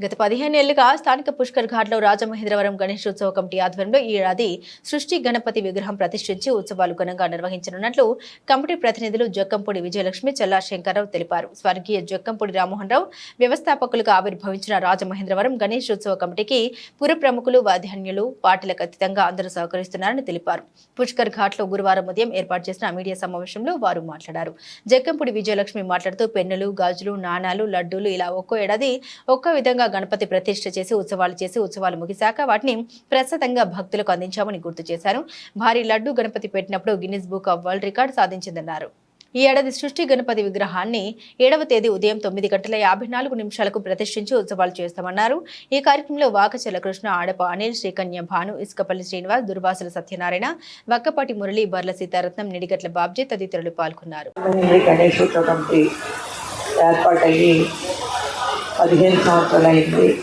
గత పదిహేను ఏళ్ళుగా స్థానిక పుష్కర్ ఘాట్లో రాజమహేంద్రవరం గణేశోత్సవ కమిటీ ఆధ్వర్యంలో ఈ ఏడాది సృష్టి గణపతి విగ్రహం ప్రతిష్ఠించి ఉత్సవాలు ఘనంగా నిర్వహించనున్నట్లు కమిటీ ప్రతినిధులు జక్కంపూడి విజయలక్ష్మి చెల్లా శంకర్రావు తెలిపారు. స్వర్గీయ జక్కంపూడి రామ్మోహన్ రావు వ్యవస్థాపకులుగా ఆవిర్భవించిన రాజమహేంద్రవరం గణేశోత్సవ కమిటీకి పుర ప్రముఖులు వాధ్యాన్యులు పార్టీలకు అతీతంగా అందరూ సహకరిస్తున్నారని తెలిపారు. పుష్కర్ ఘాట్లో గురువారం ఉదయం ఏర్పాటు చేసిన మీడియా సమావేశంలో వారు మాట్లాడారు. జక్కంపూడి విజయలక్ష్మి మాట్లాడుతూ పెన్నులు గాజులు నాణాలు లడ్డూలు ఇలా ఒక్కో ఏడాది ఒక్కో విధంగా గణపతి ప్రతిష్ఠ చేసి ఉత్సవాలు చేసి ఉత్సవాలు ముగిశాక వాటిని ప్రస్తుతంగా భక్తులకు అందించామని గుర్తు చేశారు. భారీ లడ్డు గణపతి పెట్టినప్పుడు Guinness book of world record సాధించిందన్నారు. ఈ ఏడాది సృష్టి గణపతి విగ్రహాన్ని ఏడవ తేదీ ఉదయం తొమ్మిది గంటల యాభై నాలుగు నిమిషాలకు ప్రతిష్ఠించి ఉత్సవాలు చేస్తామన్నారు. ఈ కార్యక్రమంలో వాకచల కృష్ణ ఆడప అనిల్ శ్రీకన్య భాను ఇసుకపల్లి శ్రీనివాస్ దుర్వాసుల సత్యనారాయణ వక్కపాటి మురళి బర్ల సీతారత్నం నిడిగట్ల బాబ్జీ తదితరులు పాల్గొన్నారు. ఏర్పాటయ్యి పదిహేను సంవత్సరాలు అయింది.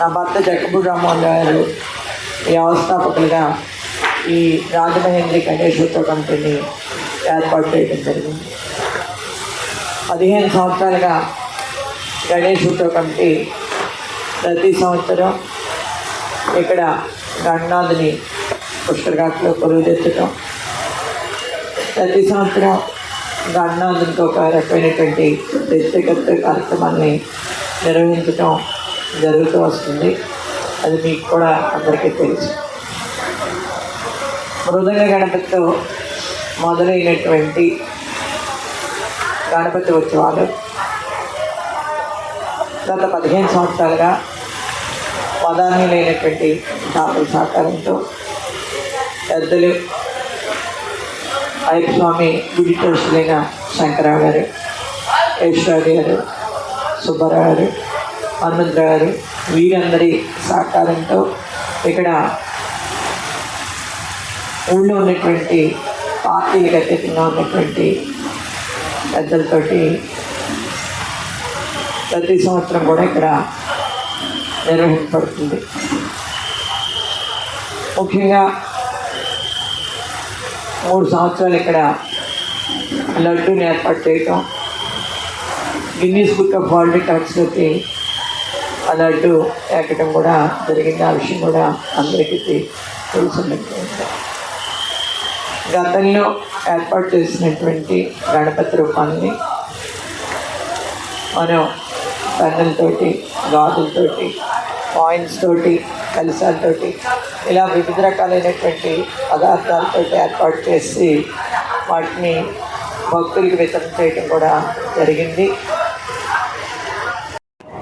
నా భర్త జక్కపూడి రామ్మోహన్ గారు వ్యవస్థాపకులుగా ఈ రాజమహేంద్రి గణేశ్వర కమిటీని ఏర్పాటు చేయడం జరిగింది. పదిహేను సంవత్సరాలుగా గణేశ్వర కంపెనీ ప్రతి సంవత్సరం ఇక్కడ గణనాథుని పుష్కరఘాట్లో కొలువు ప్రతి సంవత్సరం గణనాథునికి ఇంకొక రకమైనటువంటి వ్యక్తిగత కార్యక్రమాన్ని నిర్వహించడం జరుగుతూ వస్తుంది. అది మీకు కూడా అందరికీ తెలుసు. మృదంగ గణపతితో మొదలైనటువంటి గణపతి ఉత్సవాలు గత పదిహేను సంవత్సరాలుగా ప్రధానమైనటువంటి దాతల సహకారంతో పెద్దలు అయ్యప్ప స్వామి గుడి లేన శంకరరావు గారు యశ్వరి గారు సుబ్బారావు గారు హనుమంతరావు గారు వీరందరి సహకారంతో ఇక్కడ ఊళ్ళో ఉన్నటువంటి పార్టీలకు అతీతంగా ఉన్నటువంటి పెద్దలతోటి ప్రతి సంవత్సరం కూడా ఇక్కడ నిర్వహించబడుతుంది. ముఖ్యంగా మూడు సంవత్సరాలు ఇక్కడ లడ్డూని ఏర్పాటు చేయటం. గిన్నీస్ బుక్ ఆఫ్ వరల్డ్ రికార్డ్స్లోకి ఆ లడ్డు ఎక్కడం కూడా జరిగింది. ఆ విషయం కూడా అందరికీ తెలుసున్నట్టు గతంలో ఏర్పాటు చేసినటువంటి గణపతి రూపాన్ని మనం పెన్నులతోటి గాజులతోటి ఆయిల్స్ తోటి కలసాలతోటి ఇలా వివిధ రకాలైనటువంటి పదార్థాలతో ఏర్పాటు చేసి వాటిని భక్తులకు వితరణ చేయడం కూడా జరిగింది.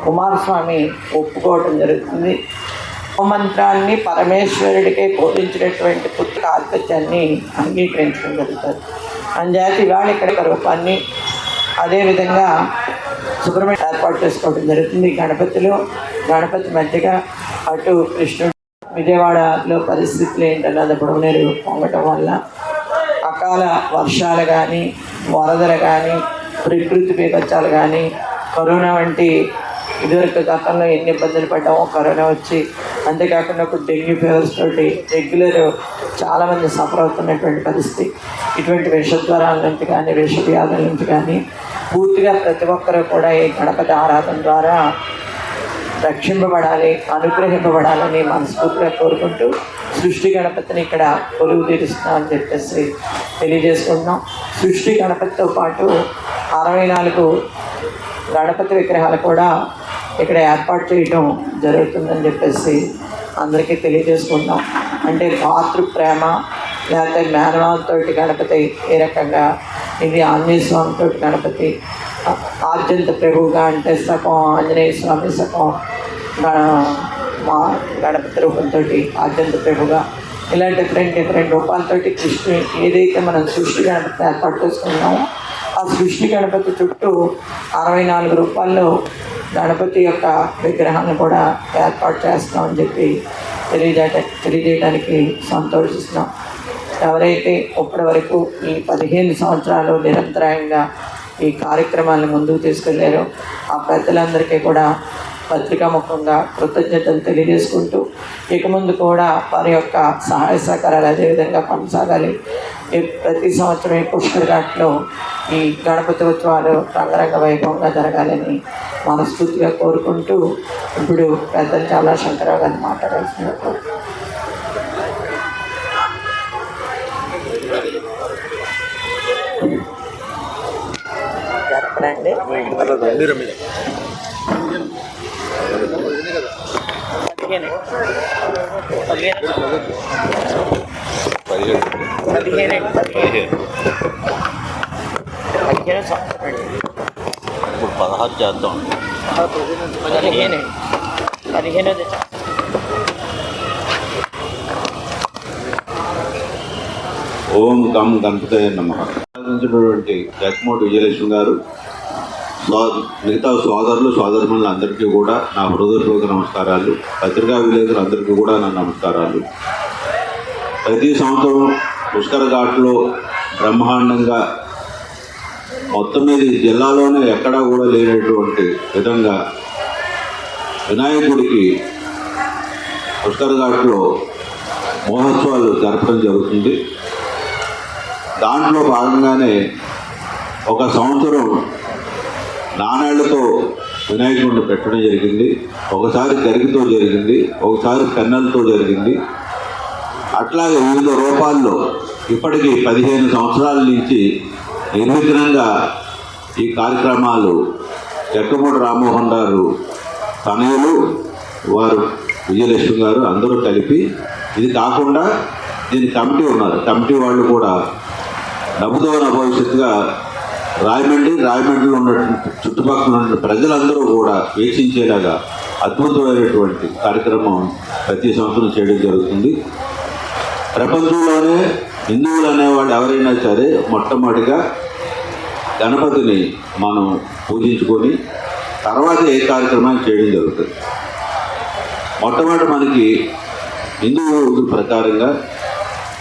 కుమారస్వామి ఒప్పుకోవడం జరుగుతుంది. మంత్రాన్ని పరమేశ్వరుడికే బోధించినటువంటి పుత్ర ఆధిపత్యాన్ని అంగీకరించడం జరుగుతుంది. అంచేత ఇవాళ ఇక్కడ రూపాన్ని అదేవిధంగా సుబ్రహ్మణ్యం ఏర్పాటు చేసుకోవడం జరుగుతుంది. గణపతిలో గణపతి మధ్యగా అటు కృష్ణుడు విజయవాడలో పరిస్థితులు ఏంటన్నది బుడమనేరు పొంగటం వల్ల అకాల వర్షాలు కానీ వరదలు కానీ ప్రకృతి బీభత్సాలు కానీ కరోనా వంటి ఇదివరకు గతంలో ఎన్ని ఇబ్బందులు పడ్డామో కరోనా వచ్చి అంతేకాకుండా ఇప్పుడు డెంగ్యూ ఫీవర్స్ తోటి రెగ్యులర్ చాలామంది సఫర్ అవుతున్నటువంటి పరిస్థితి. ఇటువంటి విషద్వారాల నుంచి కానీ విష వ్యాధుల నుంచి కానీ పూర్తిగా ప్రతి ఒక్కరూ కూడా ఈ గణపతి ఆరాధన ద్వారా రక్షింపబడాలి అనుగ్రహింపబడాలని మనస్ఫూర్తిగా కోరుకుంటూ సృష్టి గణపతిని ఇక్కడ కొలువు తీరుస్తున్నాం అని చెప్పేసి తెలియజేసుకుంటున్నాం. సృష్టి గణపతితో పాటు అరవై నాలుగు గణపతి విగ్రహాలు కూడా ఇక్కడ ఏర్పాటు చేయడం జరుగుతుందని చెప్పేసి అందరికీ తెలియజేసుకుంటున్నాం. అంటే మాతృ ప్రేమ లేకపోతే మేనమాలతోటి గణపతి ఏ రకంగా ఇది ఆంజనేయ స్వామితోటి గణపతి ఆద్యంత ప్రభువుగా అంటే సగం ఆంజనేయ స్వామి సగం మా గణపతి రూపంతో ఆద్యంత ప్రభుగా ఇలా డిఫరెంట్ డిఫరెంట్ రూపాలతోటి కృష్ణుని ఏదైతే మనం సృష్టి గణపతి ఏర్పాటు చేసుకున్నామో ఆ సృష్టి గణపతి చుట్టూ అరవై నాలుగు రూపాల్లో గణపతి యొక్క విగ్రహాన్ని కూడా ఏర్పాటు చేస్తామని చెప్పి తెలియజేట తెలియజేయడానికి సంతోషిస్తున్నాం. ఎవరైతే ఇప్పటి వరకు ఈ పదిహేను సంవత్సరాలు నిరంతరాయంగా ఈ కార్యక్రమాలను ముందుకు తీసుకెళ్ళారో ఆ పెద్దలందరికీ కూడా పత్రికాముఖంగా కృతజ్ఞతలు తెలియజేసుకుంటూ ఇక ముందు కూడా వారి యొక్క సహాయ సహకారాలు అదేవిధంగా కొనసాగాలి. ఈ ప్రతి సంవత్సరం ఈ పుష్కర్ ఘాట్లో ఈ గణపతి ఉత్సవాలు రంగరంగ వైభవంగా జరగాలని మనస్ఫూర్తిగా కోరుకుంటూ ఇప్పుడు పెద్ద చాలా శంకరరావు గారిని మాట్లాడాల్సిన చెప్పండి పదిహేను పదిహేను పదిహేను పదిహేను పదిహేను సంవత్సరం ఇప్పుడు పదహారు చేద్దాం పదిహేను పదిహేను ఓం గం గణపతే నమ. సాధించినటువంటి జగన్మోహన్ విజయలక్ష్మి గారు మిగతా సోదరులు సోదరులు అందరికీ కూడా నా హృదయపూర్వక నమస్కారాలు. పత్రికా విలేకరులందరికీ కూడా నా నమస్కారాలు. ప్రతి సంవత్సరం పుష్కర ఘాట్లో బ్రహ్మాండంగా మొత్తం మీద జిల్లాలోనే ఎక్కడా కూడా లేనటువంటి విధంగా వినాయకుడికి పుష్కర ఘాట్లో మహోత్సవాలు జరపడం జరుగుతుంది. దాంట్లో భాగంగానే ఒక సంవత్సరం నాణేళ్ళతో వినాయకుడిని పెట్టడం జరిగింది. ఒకసారి గరికతో జరిగింది. ఒకసారి పెన్నలతో జరిగింది. అట్లాగే వివిధ రూపాల్లో ఇప్పటికీ పదిహేను సంవత్సరాల నుంచి నిర్విఘ్నంగా ఈ కార్యక్రమాలు చెక్కమూడి రామ్మోహన్ గారు తనయులు వారు విజయలక్ష్మి గారు అందరూ కలిపి ఇది కాకుండా దీని కమిటీ ఉన్నారు. కమిటీ వాళ్ళు కూడా డబ్బుతో భవిష్యత్తుగా రాయమండ్రి రాయమండ్రిలో ఉన్నటువంటి చుట్టుపక్కల ఉన్న ప్రజలందరూ కూడా వీక్షించేలాగా అద్భుతమైనటువంటి కార్యక్రమం ప్రతి సంవత్సరం చేయడం జరుగుతుంది. ప్రపంచంలోనే హిందువులు అనేవాళ్ళు ఎవరైనా సరే మొట్టమొదటిగా గణపతిని మనం పూజించుకొని తర్వాత ఏ కార్యక్రమాన్ని చేయడం జరుగుతుంది. మొట్టమొదటి మనకి హిందూ ప్రకారంగా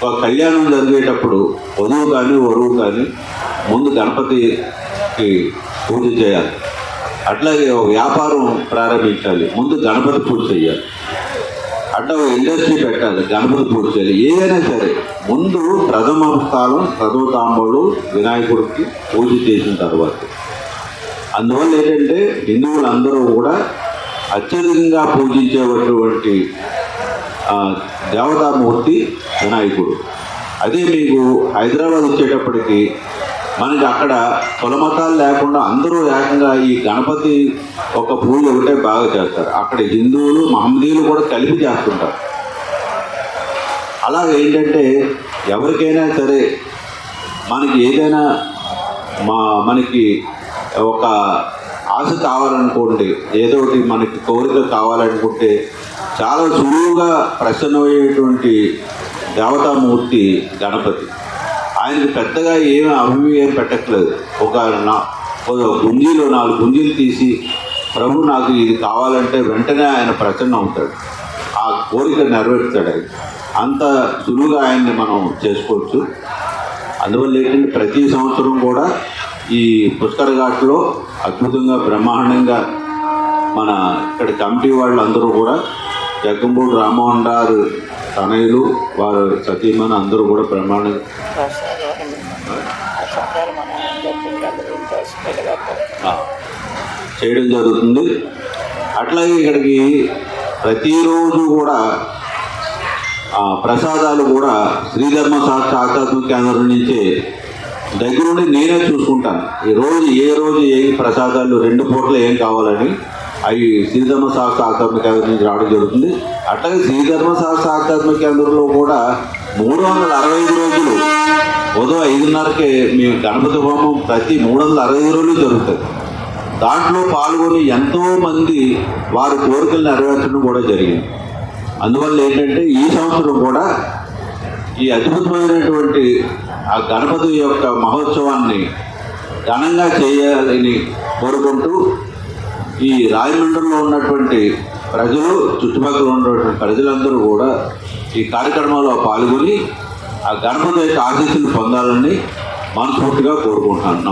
ఒక కళ్యాణం జరిగేటప్పుడు వధువు కానీ వరువు కానీ ముందు గణపతికి పూజ చేయాలి. అట్లాగే ఒక వ్యాపారం ప్రారంభించాలి. ముందు గణపతి పూజ చేయాలి అట్లా ఒక ఇండస్ట్రీ పెట్టాలి. గణపతి పూజ చేయాలి. ఏదైనా సరే ముందు ప్రథమ స్థానం ప్రథమ తాంబూలు వినాయకుడికి పూజ చేసిన తర్వాత. అందువల్ల ఏంటంటే హిందువులందరూ కూడా అత్యధికంగా పూజించేటటువంటి దేవతామూర్తి వినాయకుడు. అదే మీకు హైదరాబాద్ వచ్చేటప్పటికి మనకి అక్కడ కులమతాలు లేకుండా అందరూ ఏకంగా ఈ గణపతి ఒక పూజ ఒకటే బాగా చేస్తారు. అక్కడ హిందువులు మహమ్మదీయులు కూడా కలిపి చేస్తుంటారు. అలాగే ఏంటంటే ఎవరికైనా సరే మనకి ఏదైనా మా మనకి ఒక ఆశ కావాలనుకోండి ఏదో ఒకటి మనకి కోరిక కావాలనుకుంటే చాలా సులువుగా ప్రసన్నమయ్యేటువంటి దేవతామూర్తి గణపతి. ఆయన పెద్దగా ఏమి అభిమయం పెట్టట్లేదు. ఒక నా ఒక గుంజీలో నాలుగు గుంజీలు తీసి ప్రభు నాకు ఇది కావాలంటే వెంటనే ఆయన ప్రసన్న అవుతాడు. ఆ కోరిక నెరవేరుతాడు ఆయన. అంత సులువుగా ఆయన్ని మనం చేసుకోవచ్చు. అందువల్ల ఏంటంటే ప్రతి సంవత్సరం కూడా ఈ పుష్కర ఘాట్లో అద్భుతంగా బ్రహ్మాండంగా మన ఇక్కడ కమిటీ వాళ్ళు అందరూ కూడా జగ్గంపూడి రామ్మోహన్ గారు తనయులు వారు సతీమణి అందరూ కూడా బ్రహ్మాండంగా చేయడం జరుగుతుంది. అట్లాగే ఇక్కడికి ప్రతిరోజు కూడా ఆ, ప్రసాదాలు కూడా శ్రీధర్మ శాస్త్ర ఆధ్యాత్మిక కేంద్రం నుంచి దగ్గరుండి నేనే చూసుకుంటాను. ఈ రోజు ఏ రోజు ఏ ప్రసాదాలు రెండు పూటలు ఏం కావాలని అవి శ్రీధర్మ శాస్త్ర ఆధ్యాత్మిక కేంద్రం నుంచి రావడం జరుగుతుంది. అట్లాగే శ్రీధర్మ శాస్త్ర ఆధ్యాత్మిక కేంద్రంలో కూడా మూడు వందల అరవై ఐదు రోజులు ఉదయం ఐదున్నరకే మేము గణపతి హోమం ప్రతి మూడు వందల అరవై రోజులు జరుగుతుంది దాంట్లో పాల్గొని ఎంతో మంది వారి కోరికలు నెరవేర్చడం కూడా జరిగింది. అందువల్ల ఏంటంటే ఈ సంవత్సరం కూడా ఈ అద్భుతమైనటువంటి ఆ గణపతి యొక్క మహోత్సవాన్ని ఘనంగా చేయాలని కోరుకుంటూ ఈ రాజమండ్రిలో ఉన్నటువంటి ప్రజలు చుట్టుపక్కల ఉన్నటువంటి ప్రజలందరూ కూడా ఈ కార్యక్రమంలో పాల్గొని ఆ గణపతి యొక్క ఆశీస్సులు పొందాలని మనస్ఫూర్తిగా కోరుకుంటున్నాను.